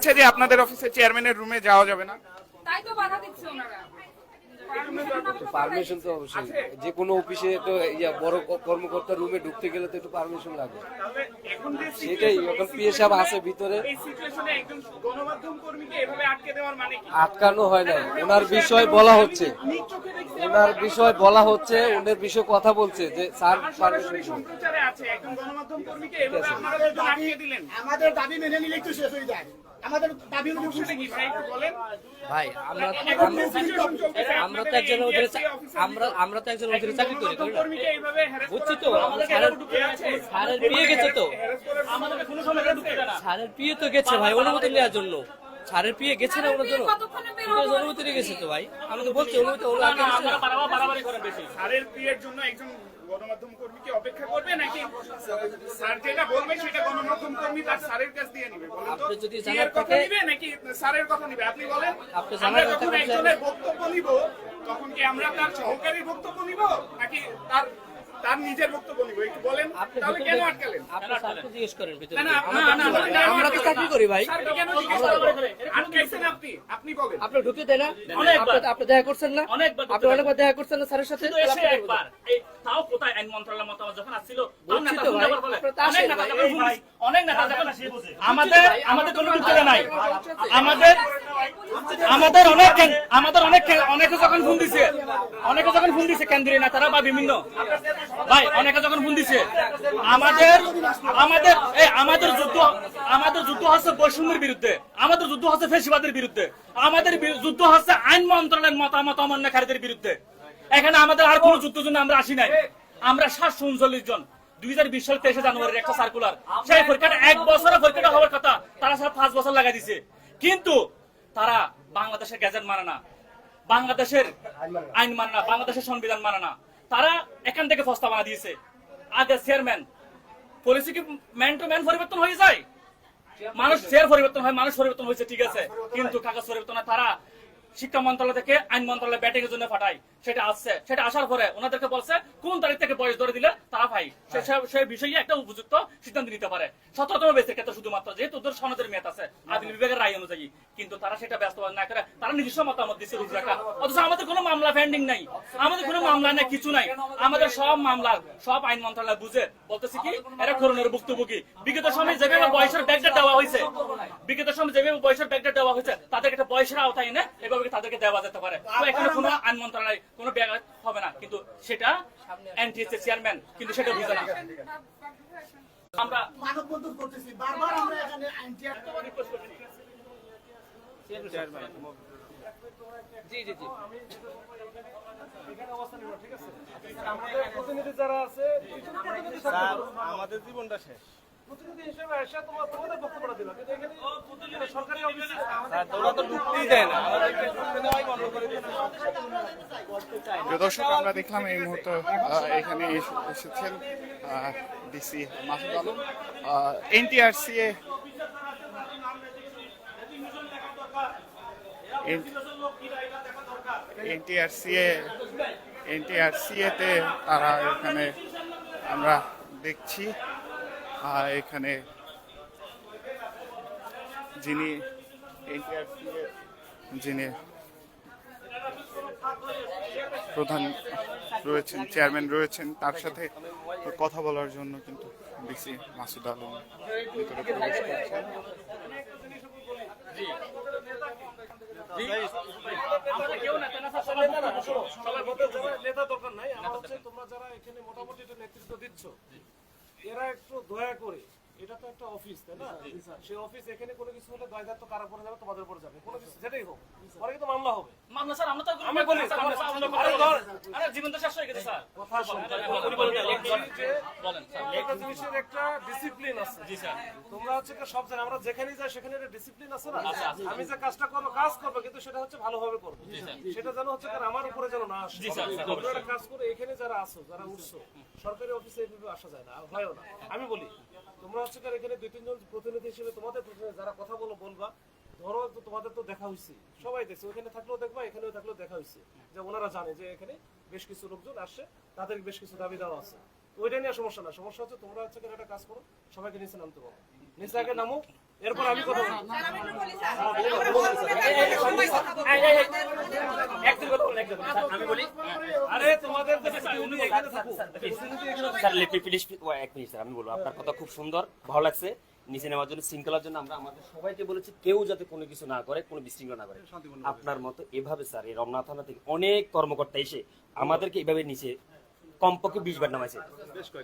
আচ্ছা যে আপনাদের অফিসের চেয়ারম্যানের রুমে যাওয়া যাবে না? তাই তো বাধা দিচ্ছে ওনারা। পারমিশন তো অবশ্যই। যে কোনো অফিসে তো ইয়া বড় কর্মকর্তার রুমে ঢুকতে গেলে তো একটু পারমিশন লাগে। তাহলে এখন যে সেটাই এখন পিএ সাহেব আছে ভিতরে। এই সিচুয়েশনে একজন গণমাধ্যম কর্মীকে এভাবে আটকে দেওয়ার মানে কি? আটকানো হয় না ওনার বিষয় বলা হচ্ছে। ওনার বিষয় বলা হচ্ছে ওনার বিষয়ে কথা বলছে যে স্যার পারমিশন সরাসরি আছে। একজন গণমাধ্যম কর্মীকে এভাবে আপনারা একজন দিলেন। আমাদের দাবি মেনে নিলে একটু শেষ হয়ে যায়। আমাদের দাবি অনুযায়ী কি ভাই একটু বলেন। ভাই আমরা তো একজন আমরা আমরা তো একজন চাকরি করি? কর্মীকে এইভাবে বুঝছি তো, স্যারের- বিয়ে গেছে তো। harass করার কোনো সময় ঢুকে না। স্যারের পিয়ে তো গেছে ভাই অনুমতি নেওয়ার জন্য। স্যারের পিয়ে গেছে না ওনার জন্য? অনুমতি গেছে তো ভাই। আমি তো বলছি অনুমতি ওরা বিয়ের জন্য একজন গণমাধ্যম কর্মীকে অপেক্ষা করবে নাকি স্যার যেটা বলবে সেটা গণমাধ্যম কর্মী তার স্যারের কাছ দিয়ে নিবে? বলেন তো যদি স্যারের কথা নিবে নাকি স্যারের কথা নিবে? আপনি বলেন আমরা যখন একজনের বক্তব্য নিব তখন কি আমরা তার সহকারী বক্তব্য নিব নাকি তার তার নিজের বক্তব্য নিব। একটু বলেন আপনি তাহলে কেন আটকালেন? আপনি স্যারকে জিজ্ঞেস করেন ভিতরে। না, না, না, না, না, আমরা তো চাকরি করি ভাই। স্যারকে কেন জিজ্ঞেস করেন? আটকাইছেন আপনি আপনি বলেন। আপনি ঢুকে দেন না। আপনি- আপনি দেখা করছেন না। অনেকবার আপনি অনেকবার দেখা করছেন না স্যারের সাথে। শুধু এসে একবার। এই তাও কোথায় আইন মন্ত্রণালয় মতামত যখন আসছিল তখন না তখন আপনারা অনেক আসেন নেতা ভাই, যখন এই ফোন ভাই। দিছে, অনেক নেতা যখন আমাদের আমাদের কোনো উত্তরে নাই। আমাদের আমাদের অনেক আমাদের অনেক অনেকে যখন ফোন দিছে অনেকে যখন ফোন দিছে কেন্দ্রীয় নেতারা বা বিভিন্ন। ভাই অনেকে যখন ফোন দিছে আমাদের আমাদের এই আমাদের যুদ্ধ আমাদের যুদ্ধ হচ্ছে বৈষম্যের বিরুদ্ধে। আমাদের যুদ্ধ হচ্ছে ফেসিবাদের বিরুদ্ধে। আমাদের যুদ্ধ হচ্ছে আইন মন্ত্রণালয়ের মতামত অমান্যকারীদের বিরুদ্ধে। এখানে আমাদের আর কোনো যুদ্ধের জন্য আমরা আসি নাই। আমরা সাতশো উনচল্লিশ জন দুই হাজার বিশ সাল তেইশে জানুয়ারির একটা সার্কুলার সেই পরীক্ষাটা এক বছরে পরীক্ষাটা হওয়ার কথা, তারা সারা পাঁচ বছর লাগাই দিছে। কিন্তু তারা বাংলাদেশের মানে না। বাংলাদেশের আইন মানে না, বাংলাদেশের সংবিধান মানে না। তারা এখান থেকে প্রস্তাবনা দিয়েছে। আগে চেয়ারম্যান পলিসি কি ম্যান টু ম্যান পরিবর্তন হয়ে যায়? মানুষ চেয়ার পরিবর্তন হয়, মানুষ পরিবর্তন হয়েছে, ঠিক আছে। কিন্তু কাগজ পরিবর্তন তারা শিক্ষা মন্ত্রণালয় থেকে আইন মন্ত্রণালয় ব্যাটিং এর জন্য পাঠায়। সেটা আসছে। সেটা আসার পরে ওনাদেরকে বলছে কোন তারিখ থেকে বয়স ধরে দিলে? তারা ভাই সে- সেই বিষয়ে একটা উপযুক্ত সিদ্ধান্ত নিতে পারে। সতেরোতম বেসের ক্ষেত্রে শুধুমাত্র যেহেতু ওদের সনদের মেয়াদ আছে আদিল বিভাগের রায় অনুযায়ী। কিন্তু তারা সেটা বাস্তবায়ন না করে তারা নিজস্ব মতামত দিচ্ছে রুজু রাখা। অথচ আমাদের কোনো মামলা পেন্ডিং নাই। আমাদের কোনো মামলা নাই কিছু নাই। আমাদের সব মামলা সব আইন মন্ত্রণালয় বুঝে বলতেছি কি এরা করোনার ভুক্তভোগী। বিগত সময় যেভাবে বয়সের ব্যাগটা দেওয়া হয়েছে বিগত সময় যেভাবে বয়সের ব্যাগটা দেওয়া হয়েছে তাদেরকে একটা বয়সের আওতায় এনে এভাবে তাদেরকে দেওয়া যেতে পারে? এখানে কোনো আইন মন্ত্রণালয় কোনো ব্যাগ হবে না। কিন্তু সেটা এনটিএস চেয়ারম্যান কিন্তু সেটা বুঝে না। আমরা মানব বন্ধন করতেছি। বারবার আমরা এখানে আইনটি জি জি জি। আমাদের প্রতিনিধি যারা আছে আমাদের জীবনটা শেষ। প্রতিনিধি হিসেবে এসে তোমার তোমাদের বক্তব্যটা দিল কিন্তু এখানে সরকারি অফিসে ওরা তো ঢুকতেই দেয় না। আমাদেরকে ঢুকতে দেওয়াই বন্ধ করে দিয়েছে। দর্শক আমরা দেখলাম এই মুহূর্তে এখানে এস- এসেছেন ডিসি মাসুদ আলম। এনটিআরসি এ এনটিআরসি এ এনটিআরসি তে তারা এখানে আমরা দেখছি। এখানে যিনি যিনি প্রধান রয়েছেন, চেয়ারম্যান রয়েছেন, তার সাথে কথা বলার জন্য কিন্তু ডিসি মাসুদ আলম ভিতরে প্রবেশ করছেন। নেতা দরকার নাই। আমার হচ্ছে তোমরা যারা এখানে মোটামুটি নেতৃত্ব দিচ্ছ এরা একটু দয়া করে। এটা তো একটা অফিস তাই না? সেই অফিস এখানে কোনো কিছু হলে দয়া দায়িত্ব কার উপরে যাবে? তোমাদের উপরে যাবে। কোনো কিছু হোক পরে কিন্তু মামলা হবে। মামলা স্যার আমরা তো আমি বলি, আরে জীবন তো শেষ হয়ে গেছে স্যার। কথা বলেন যে বলেন স্যার একটা জিনিসের একটা ডিসিপ্লিন আছে। জি স্যার। তোমরা হচ্ছে সব জানো আমরা যেখানেই যাই সেখানে একটা ডিসিপ্লিন আছে না? আমি যে কাজটা করব কাজ করব কিন্তু সেটা হচ্ছে ভালোভাবে করব। সেটা যেন হচ্ছে কারণ আমার উপরে যেন না আসে। জি স্যার, তোমরা কাজ করে এখানে যারা আছো যারা উঠছো সরকারি অফিসে এইভাবে আসা যায় না হয়ও না। আমি বলি তোমরা হচ্ছে এখানে দুই তিনজন প্রতিনিধি হিসেবে তোমাদের প্রতিনিধি যারা কথা বলো বলবা ধরো তো তোমাদের তো দেখা হয়েছে সবাই দেখছে ওখানে থাকলেও দেখবা এখানেও থাকলেও দেখা হয়েছে যে ওনারা জানে যে এখানে বেশ কিছু লোকজন আসছে তাদের বেশ কিছু দাবি দেওয়া আছে। ওইটা নিয়ে সমস্যা না সমস্যা হচ্ছে তোমরা হচ্ছে একটা কাজ করো সবাইকে নিচে নামতে বলো। নিচে আগে নামো এরপর আমি কথা বলব। আমি বলি আরে তোমাদের এক মিনিট স্যার বলব। আপনার কথা খুব সুন্দর ভালো লাগছে। নিচে নেওয়ার জন্য শৃঙ্খলার জন্য আমরা আমাদের সবাইকে বলেছি কেউ যাতে কোনো কিছু না করে কোনো বিশৃঙ্খলা না করে। আপনার মতো এভাবে স্যার এই রমনা থানা থেকে অনেক কর্মকর্তা এসে আমাদেরকে এভাবে নিচে কমপক্ষে বিশ বার নামাইছে।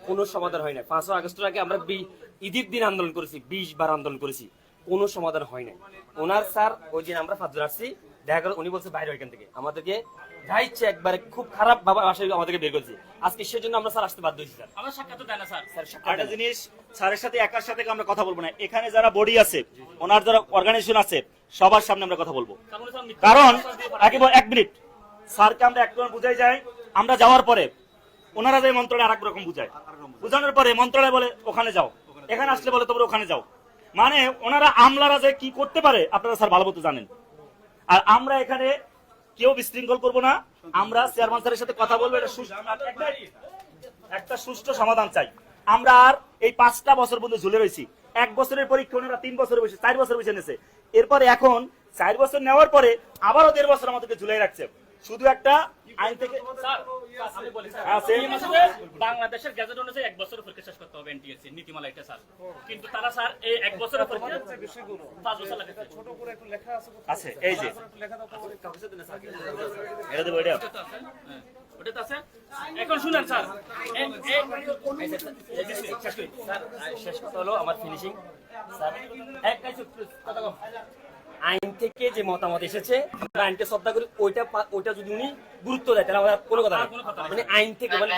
কোনো সমাধান হয় না পাঁচশো আগস্টের আগে আমরা ঈদের দিন আন্দোলন করেছি বিশ বার আন্দোলন করেছি। কোনো সমাধান হয় না ওনার স্যার ওই দিন আমরা ফাজর আসছি। দেখা গেল উনি বলছে বাইরে ওইখান থেকে। আমাদেরকে যা ইচ্ছে একবারে খুব খারাপ ভাবে বাসায় আমাদেরকে বের করেছে। আজকে সেজন্য আমরা স্যার আসতে বাধ্য হয়েছি স্যার। আমার সাক্ষাৎ দেয় না স্যার। স্যার দেন। জিনিস স্যারের সাথে একার সাথে আমরা কথা বলব না। এখানে যারা বডি আছে ওনার যারা অর্গানাইজেশন আছে সবার সামনে আমরা কথা বলব। কারণ এক মিনিট স্যারকে আমরা এক রকম বুঝাই যাই আমরা যাওয়ার পরে ওনারা যে মন্ত্রণালয় আরেক রকম বুঝায়। বুঝানোর পরে মন্ত্রণালয় বলে ওখানে যাও। এখানে আসলে বলে তোমরা ওখানে যাও। মানে ওনারা আমলারা যে কি করতে পারে আপনারা স্যার ভালো মতো জানেন। আর আমরা এখানে কেউ বিশৃঙ্খল করব না। আমরা চেয়ারম্যান স্যারের সাথে কথা বলব, এটা একটা সুষ্ঠু সমাধান চাই। আমরা আর এই পাঁচটা বছর পর্যন্ত ঝুলে রয়েছি। এক বছরের পরীক্ষা ওনারা তিন বছর বসে চার বছর বসে নিয়েছে এরপরে এখন চার বছর নেওয়ার পরে আবারও দেড় বছর আমাদেরকে ঝুলাই রাখছে। শুধু একটা আইন থেকে স্যার আমি বলি স্যার হ্যাঁ, সেই- এই মাসে বাংলাদেশের গেজেট অনুযায়ী এক বছরের পরীক্ষা শেষ করতে হবে এনটিএসসি নীতিমালা এটা স্যার কিন্তু তারা স্যার এই এক বছরের পরীক্ষা পাঁচ বছর লাগে ছোট করে একটু লেখা আছে আছে এই যে লেখা দাও তো। এটা দেবো এটা ওটা তো হ্যাঁ, ওটা তো আছে এখন শুনেন স্যার শেষ করি। স্যার, আর শেষ কথা হলো আমার ফিনিশিং স্যার এক কাজ কথা কম। আইন থেকে যে মতামত এসেছে আমরা আইনকে শ্রদ্ধা করি ওইটা ওইটা যদি উনি গুরুত্ব দেয় তাহলে আমাদের কোনো কথা মানে আইন থেকে মানে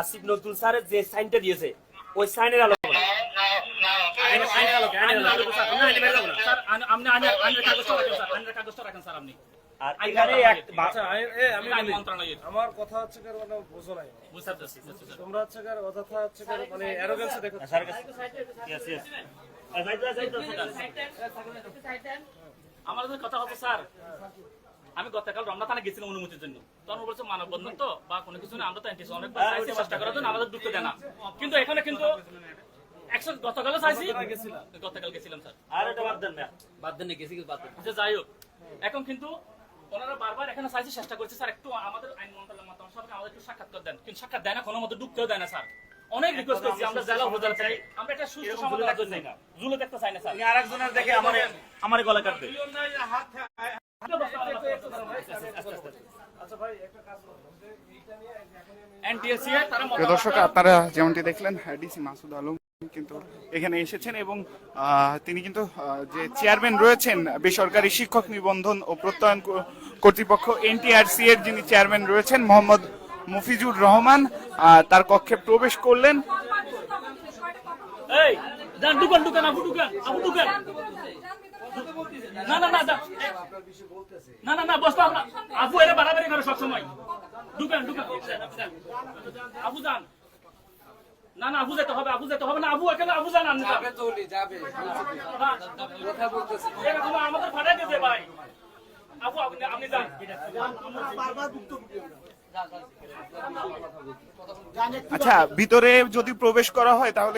আসিফ নজরুল স্যার যে সাইনটা দিয়েছে ওই সাইনের আমরা এক আচ্ছা আমার কথা হচ্ছে বোঝো নাই। বুঝতে পারছি বুঝতে পারছি। তোমরা হচ্ছে অযথা হচ্ছে মানে আমাদের কথা হচ্ছে স্যার আমি গতকাল রমনা থানা গেছিলাম অনুমতির জন্য। তখন বলছে মানববন্ধন তো বা কোনো কিছু না আমরা তো অ্যান্টিস অনেকবার চাইছি চেষ্টা করার জন্য আমাদের ঢুকতে দেয় না কিন্তু এখানে কিন্তু একশো গতকালও চাইছি গতকাল গেছিলাম। স্যার। আর এটা বাদ দেন না বাদ দেন গেছি বাদ দেন। যে যাই হোক। এখন কিন্তু ওনারা বারবার এখানে চাইছি চেষ্টা করছে স্যার একটু আমাদের আইন মন্ত্রণালয় মতামত সবাইকে আমাদের একটু সাক্ষাৎকার দেন। কিন্তু সাক্ষাৎ দেয় না কোনো মতো ঢুকতেও দেয় না স্যার। অনেক রিকোয়েস্ট করছি আমরা জেলা চাই। আমরা একটা সুস্থ এরকম সমাধান ঝুলে চাই না জুলে দেখতে চাই না স্যার আরেকজনের দেখে আমার আমার গলা কাটবে। আচ্ছা দর্শক আপনারা যেমনটি দেখলেন ডিসি মাসুদ আলম কিন্তু এখানে এসেছেন এবং তিনি কিন্তু যে চেয়ারম্যান রয়েছেন বেসরকারি শিক্ষক নিবন্ধন ও প্রত্যয়ন কর্তৃপক্ষ এনটিআরসি এর যিনি চেয়ারম্যান রয়েছেন মোহাম্মদ মফিজুর রহমান তার কক্ষে প্রবেশ করলেন। না না না যান। না না না বসতো আমরা। আবু এরা বাড়াবাড়ি করে সবসময়। ঢুকান ঢুকান। আবু যান। না না আবু যেতে হবে আবু যেতে হবে না আবু এখানে আবু যান আপনি যাবে তো যাবে। না, কথা বলতেছে। এরকম আমাদের ফাটাই দিতে ভাই। আবু আপনি আপনি যান। বারবার আচ্ছা ভিতরে যদি প্রবেশ করা হয় তাহলে